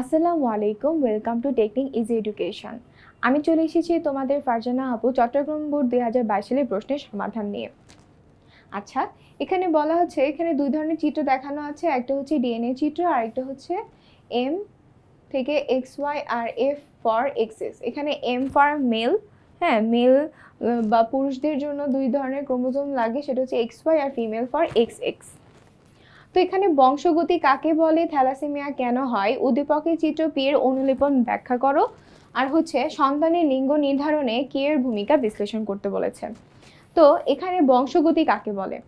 আসসালামু আলাইকুম welcome to technic easy education আমি চলে এসেছি তোমাদের ফারজানা আপু, চট্টগ্রাম বোর্ড দুই হাজার বাইশ সালের প্রশ্নের সমাধান নিয়ে। আচ্ছা এখানে বলা হচ্ছে, এখানে দুই ধরনের চিত্র দেখানো আছে, একটা হচ্ছে ডিএনএ চিত্র আর একটা হচ্ছে এম থেকে এক্স ওয়াই আর এফ ফর এক্সএস এখানে এম ফর মেল হ্যাঁ মেল বা পুরুষদের জন্য দুই ধরনের ক্রোমোজোম লাগে, সেটা হচ্ছে এক্স ওয়াই আর ফিমেল ফর এক্স এক্স তো এখানে বংশগতি কাকে বলে, থ্যালাসেমিয়া কেন হয়, উদ্দীপকের চিত্র পি এর অনুলিপন ব্যাখ্যা করো। আর হচ্ছে সন্তানের লিঙ্গ নির্ধারণে কে এর ভূমিকা বিশ্লেষণ করতে বলেছে। তো এখানে বংশগতি কাকে বলে?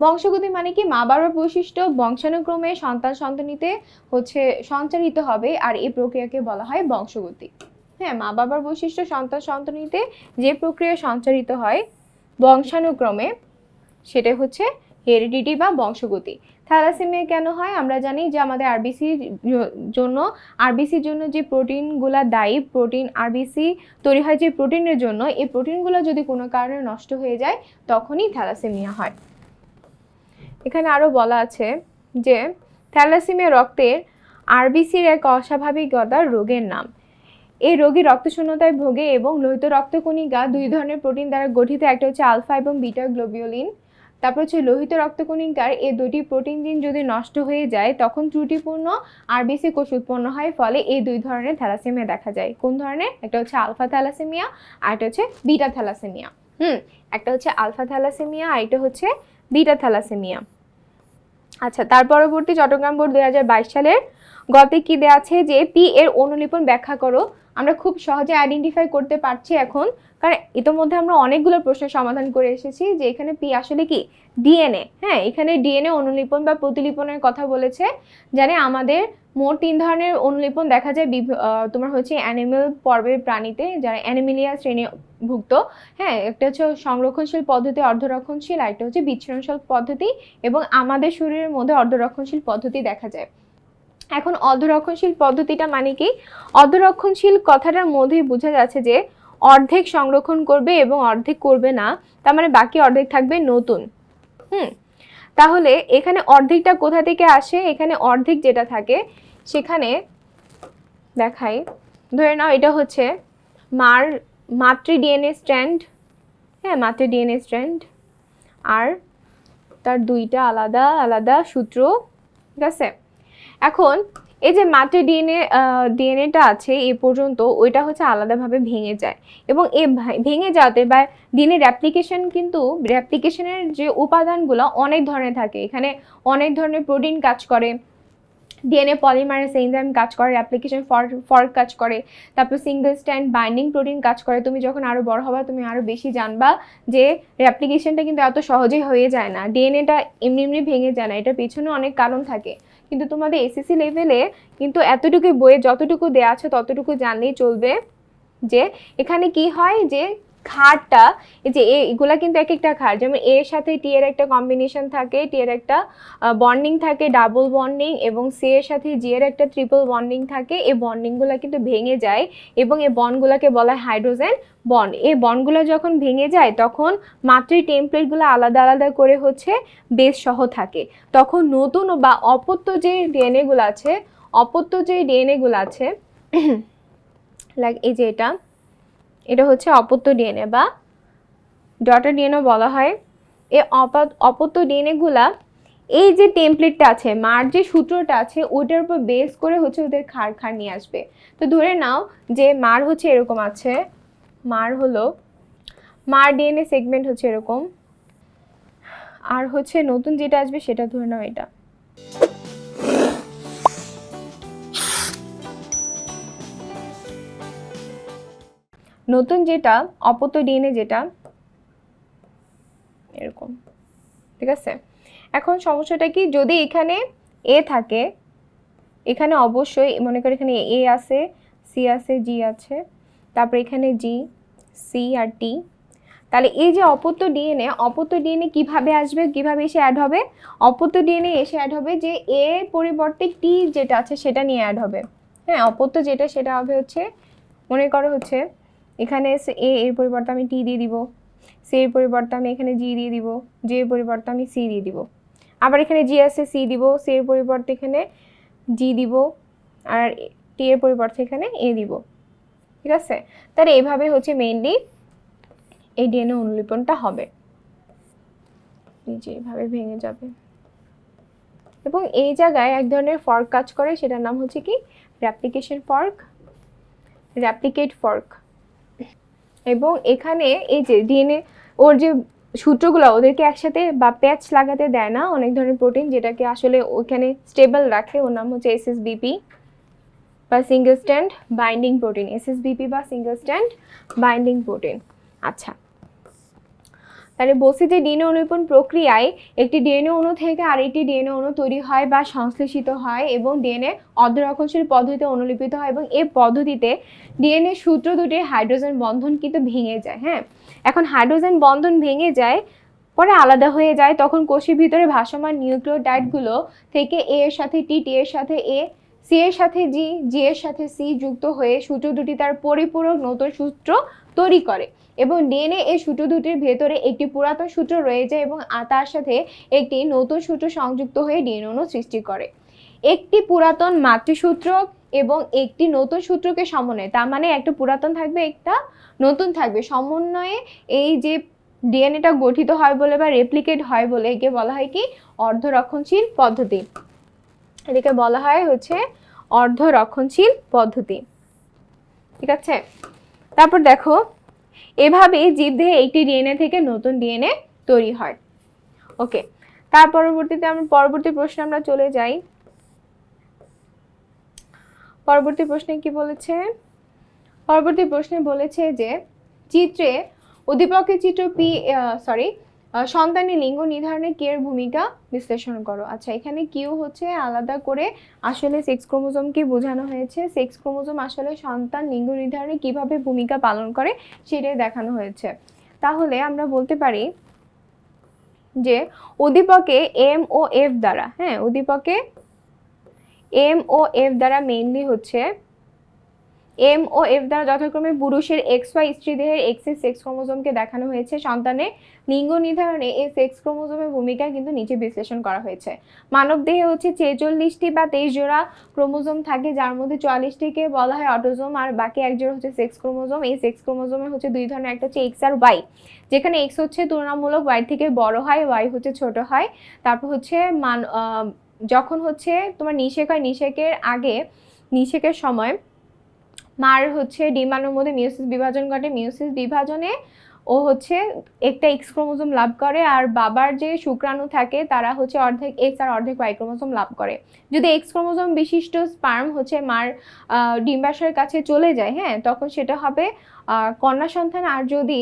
বংশগতি মানে কি? মা বাবার বৈশিষ্ট্য, বংশানুক্রমে সন্তান সন্তানিতে হচ্ছে সঞ্চারিত হবে আর এই প্রক্রিয়াকে বলা হয় বংশগতি। হ্যাঁ মা বাবার বৈশিষ্ট্য, সন্তান সন্তানিতে যে প্রক্রিয়া সঞ্চারিত হয় বংশানুক্রমে, সেটা হচ্ছে হেরিডিটি বা বংশগতি। থ্যালাসেমিয়া কেন হয়? আমরা জানি যে আমাদের আরবিসির জন্য আরবিসির জন্য যে প্রোটিনগুলো দায়ী, প্রোটিন আরবিসি তৈরি হয় যে প্রোটিনের জন্য, এই প্রোটিনগুলো যদি কোনো কারণে নষ্ট হয়ে যায়, তখনই থ্যালাসেমিয়া হয়। এখানে আরও বলা আছে যে থ্যালাসেমিয়া রক্তের আরবিসির এক অস্বাভাবিকতার রোগের নাম। এই রোগী রক্তশূন্যতায় ভোগে এবং লোহিত রক্তকণিকা দুই ধরনের প্রোটিন দ্বারা গঠিত, একটা হচ্ছে আলফা এবং বিটা গ্লোবিওলিন তারপর হচ্ছে লোহিত রক্তকণিকার এই দুটি প্রোটিন জিন যদি নষ্ট হয়ে যায়, তখন ত্রুটিপূর্ণ আরবিসি কোষ উৎপন্ন হয়, ফলে এই দুই ধরনের থ্যালাসেমিয়া দেখা যায়। কোন ধরনের? একটা হচ্ছে আলফা থ্যালাসেমিয়া, আর একটা হচ্ছে বিটা থ্যালাসেমিয়া। হুম, একটা হচ্ছে আলফা থ্যালাসেমিয়া, আর একটা হচ্ছে বিটা থ্যালাসেমিয়া। আচ্ছা তার পরবর্তী চট্টগ্রাম বোর্ড দুই হাজার বাইশ সালের গতে কি দেওয়া আছে যে, পি এর অনুলিপন ব্যাখ্যা করো। আমরা খুব সহজে আইডেন্টিফাই করতে পারছি এখন। কারণ ইতোমধ্যে আমরা অনেকগুলো প্রশ্নের সমাধান করে এসেছি যে এখানে পি আসলে কি? ডিএনএ হ্যাঁ এখানে ডিএনএ অনুলিপন বা প্রতিলিপনের কথা বলেছে, জানে আমাদের মোট তিন ধরনের অনুলিপন দেখা যায় তোমার হচ্ছে অ্যানিমেল পর্বের প্রাণীতে, যারা অ্যানিমেলিয়া শ্রেণীভুক্ত। হ্যাঁ একটা হচ্ছে সংরক্ষণশীল পদ্ধতি, অর্ধরক্ষণশীল, আর একটা হচ্ছে বিচ্ছুরণশীল পদ্ধতি এবং আমাদের শরীরের মধ্যে অর্ধরক্ষণশীল পদ্ধতি দেখা যায়। এখন অর্ধরক্ষণশীল পদ্ধতিটা মানে কি? অর্ধরক্ষণশীল কথাটার মধ্যেই বোঝা যাচ্ছে যে অর্ধেক সংরক্ষণ করবে এবং অর্ধেক করবে না, তার মানে বাকি অর্ধেক থাকবে নতুন। হুম, তাহলে এখানে অর্ধেকটা কোথা থেকে আসে? এখানে অর্ধেক যেটা থাকে, সেখানে দেখাই। ধরে নাও এটা হচ্ছে মার, মাতৃ ডিএনএ স্ট্র্যান্ড। হ্যাঁ মাতৃ ডিএনএ স্ট্র্যান্ড। আর তার দুইটা আলাদা আলাদা সূত্র। ঠিক আছে? এখন এই যে মাতৃ ডিএনএ ডিএনএটা আছে এ পর্যন্ত ওইটা হচ্ছে আলাদাভাবে ভেঙে যায়। এবং এ ভেঙে যাওয়াতে বা ডিএনএ র্যাপ্লিকেশন কিন্তু র্যাপ্লিকেশনের যে উপাদানগুলো অনেক ধরনের থাকে। এখানে অনেক ধরনের প্রোটিন কাজ করে, ডিএনএ পলিমারেজ এনজাইম কাজ করে অ্যাপ্লিকেশন ফর্ক কাজ করে, তারপর সিঙ্গেল স্ট্যান্ড বাইন্ডিং প্রোটিন কাজ করে। তুমি যখন আরও বড় হবা, তুমি আরও বেশি জানবা যে র্যাপ্লিকেশনটা কিন্তু এত সহজেই হয়ে যায় না। ডিএনএটা এমনি এমনি ভেঙে যায় না। এটার পেছনে অনেক কারণ থাকে। কিন্তু তোমাদের এসএসসি লেভেলে কিন্তু এতটুকু বইয়ে যতটুকু দেওয়া আছে ততটুকু জানলেই চলবে যে এখানে কি হয় যে খারটা এই যে এগুলা কিন্তু এক একটা খার যেমন এর সাথে টি এর একটা কম্বিনেশন থাকে টি এর একটা বন্ডিং থাকে ডাবল বন্ডিং এবং সি এর সাথে জি এর একটা ট্রিপল বন্ডিং থাকে। এই বন্ডিংগুলো কিন্তু ভেঙে যায়, এবং এই বন্ডগুলোকে বলা হয় হাইড্রোজেন বন্ড এই বন্ডগুলো যখন ভেঙে যায়, তখন মাতৃ টেমপ্লেটগুলো আলাদা আলাদা করে হচ্ছে বেস সহ থাকে। তখন নতুন বা অপত্য যে ডিএনএগুলো আছে, অপত্য যে ডিএনএগুলো আছে লাইক এই যে এটা এটা হচ্ছে অপত্য ডিএনএ বা ডটার ডিএনএ বলা হয়। এই অপা- অপত্য ডিএনএগুলা এই যে টেমপ্লেটটা আছে, মার যে সূত্রটা আছে, ওইটার উপর বেস করে হচ্ছে ওদের খাড় খাড় নিয়ে আসবে। তো ধরে নাও যে মার হচ্ছে এরকম আছে, মার হলো, মার ডিএনএ সেগমেন্ট হচ্ছে এরকম, আর হচ্ছে নতুন যেটা আসবে সেটা ধরে নাও এটা। নতুন যেটা, অপত্য ডিএনএ যেটা, এরকম, ঠিক আছে? এখন সমস্যাটা কি? যদি এখানে এ থাকে, এখানে অবশ্যই, মনে করি এখানে এ আছে সি আছে জি আছে, তারপর এখানে জি সি আর টি তাহলে এই যে অপত্য ডিএনএ অপত্য ডিএনএ কীভাবে আসবে, কীভাবে এসে অ্যাড হবে? অপত্য ডিএনএ এসে অ্যাড হবে যে এ পরিবর্তে টি যেটা আছে, সেটা নিয়ে অ্যাড হবে। হ্যাঁ অপত্য যেটা, সেটা হবে হচ্ছে, মনে করো হচ্ছে এখানে এসে এ, এর পরিবর্তে আমি টি দিয়ে দিব, সি এর পরিবর্তে আমি এখানে জি দিয়ে দিব, জে এর পরিবর্তে আমি সি দিয়ে দিব। আবার এখানে জি আছে, সি দিব, সি এর পরিবর্তে এখানে জি দিব, আর টি এর পরিবর্তে এখানে এ দিব। ঠিক আছে? তাহলে এভাবে হচ্ছে মেইনলি এই ডিএনএ অনুলিপনটা হবে। যে এভাবে ভেঙে যাবে। এবং এই জায়গায় এক ধরনের ফর্ক কাজ করে, সেটার নাম হচ্ছে কি? র্যাপ্লিকেশন ফর্ক র্যাপ্লিকেট ফর্ক এবং এখানে এই যে ডিএনএ ওর যে সূত্রগুলো, ওদেরকে একসাথে বা প্যাচ লাগাতে দেয় না, অনেক ধরনের প্রোটিন যেটাকে আসলে ওখানে স্টেবল রাখে। ওর নাম হচ্ছে এসএসবিপি বা single stand binding protein SSBP বা সিঙ্গেল স্ট্যান্ড বাইন্ডিং প্রোটিন আচ্ছা তাহলে বলছি যে ডিএনএ অনুলিপন প্রক্রিয়ায় একটি ডিএনএ অণু থেকে আরেকটি ডিএনএ অণু তৈরি হয় বা সংশ্লেষিত হয় এবং ডিএনএ অর্ধরক্ষণশীল পদ্ধতিতে অনুলিপিত হয় এবং এই পদ্ধতিতে ডিএনএ সূত্র দুটির হাইড্রোজেন বন্ধন কিন্তু ভেঙে যায় হ্যাঁ? এখন হাইড্রোজেন বন্ধন ভেঙে যায়, পরে আলাদা হয়ে যায়, তখন কোষের ভিতরে ভাসমান নিউক্লিওটাইডগুলো থেকে এ এর সাথে টি টি এর সাথে এ সি এর সাথে জি জি এর সাথে সি যুক্ত হয়ে সূত্র দুটি তার পরিপূরক নতুন সূত্র তৈরি করে এবং ডিএনএ এই সূত্র দুটির ভেতরে একটি পুরাতন সূত্র রয়ে যায় এবং তার সাথে একটি নতুন সূত্র সংযুক্ত হয়ে ডিএনএ অণু সৃষ্টি করে। একটি পুরাতন মাতৃসূত্র এবং একটি নতুন সূত্রকে সমন্বয়, তার মানে একটা পুরাতন থাকবে, একটা নতুন থাকবে। সমন্বয়ে এই যে ডিএনএটা গঠিত হয় বলে বা রেপ্লিকেট হয় বলে একে বলা হয় কি? অর্ধরক্ষণশীল পদ্ধতি। এটাকে বলা হয় হচ্ছে অর্ধরক্ষণশীল পদ্ধতি। ঠিক আছে? তারপর দেখো, এভাবে জীবদেহে একটি ডিএনএ থেকে নতুন ডিএনএ তৈরি হয়। ওকে, তার পরবর্তীতে আমরা পরবর্তী প্রশ্নে আমরা চলে যাই। পরবর্তী প্রশ্নে কি বলেছে? পরবর্তী প্রশ্নে বলেছে যে, চিত্রে উদ্দীপকের চিত্র পি সরি সন্তানের লিঙ্গ নির্ধারণে কি এর ভূমিকা বিশ্লেষণ করো। আচ্ছা এখানে কিউ হচ্ছে আলাদা করে আসলে সেক্স ক্রোমোজোমকে বোঝানো হয়েছে। সেক্স ক্রোমোজোম আসলে সন্তান লিঙ্গ নির্ধারণে কীভাবে ভূমিকা পালন করে সেটাই দেখানো হয়েছে। তাহলে আমরা বলতে পারি যে উদ্দীপকে এম ও এফ দ্বারা হ্যাঁ উদ্দীপকে এম ও এফ দ্বারা মেইনলি হচ্ছে এম ও এফ দ্বারা যথাক্রমে পুরুষের এক্স ওয়াই স্ত্রী দেহের এক্সের সেক্স ক্রোমোজোমকে দেখানো হয়েছে। সন্তানের লিঙ্গ নির্ধারণে এই সেক্স ক্রোমোজোমের ভূমিকা কিন্তু নিচে বিশ্লেষণ করা হয়েছে। মানব দেহে হচ্ছে ছেচল্লিশটি বা তেইশ জোড়া ক্রোমোজোম থাকে, যার মধ্যে চুয়াল্লিশটিকে বলা হয় অটোজোম, আর বাকি এক জোড়া হচ্ছে সেক্স ক্রোমোজোম। এই সেক্স ক্রোমোজোমে হচ্ছে দুই ধরনের, একটা হচ্ছে এক্স আর ওয়াই যেখানে এক্স হচ্ছে তুলনামূলক ওয়াই থেকে বড় হয় ওয়াই হচ্ছে ছোট হয়। তারপর হচ্ছে মান যখন হচ্ছে তোমার নিষেক হয়, নিষেকের আগে, নিষেকের সময় মার হচ্ছে ডিম্বাণুর মধ্যে মিউসিস বিভাজন ঘটে। মিউসিস বিভাজনে ও হচ্ছে একটা এক্স ক্রোমোজোম লাভ করে আর বাবার যে শুক্রাণু থাকে তারা হচ্ছে অর্ধেক এক্স আর অর্ধেক ওয়াই ক্রোমোজোম লাভ করে। যদি এক্স ক্রোমোজোম বিশিষ্ট স্পার্ম হচ্ছে মার ডিম্বাশয়ের কাছে চলে যায় হ্যাঁ তখন সেটা হবে কন্যা সন্তান। আর যদি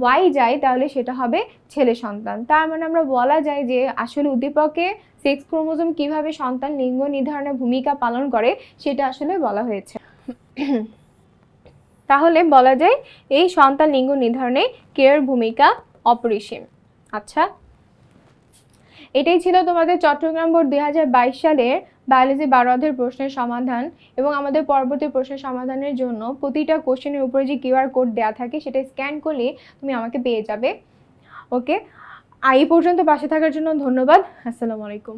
ওয়াই যায় তাহলে সেটা হবে ছেলে সন্তান। তার মানে আমরা বলা যায় যে আসলে উদ্দীপকে সেক্স ক্রোমোজোম কীভাবে সন্তান লিঙ্গ নির্ধারণে ভূমিকা পালন করে সেটা আসলে বলা হয়েছে। তাহলে বলা যায় এই সন্তান লিঙ্গ নির্ধারণে কেয়ার ভূমিকা অপরিসীম। আচ্ছা এটাই ছিল তোমাদের চট্টগ্রাম বোর্ড দুই হাজার বাইশ সালের বায়োলজি বারো প্রশ্নের সমাধান এবং আমাদের পরবর্তী প্রশ্নের সমাধানের জন্য প্রতিটা কোশ্চেনের উপরে যে কিউআর কোড দেওয়া থাকে সেটা স্ক্যান করলে তুমি আমাকে পেয়ে যাবে। ওকে এই পর্যন্ত পাশে থাকার জন্য ধন্যবাদ। আসসালামু আলাইকুম।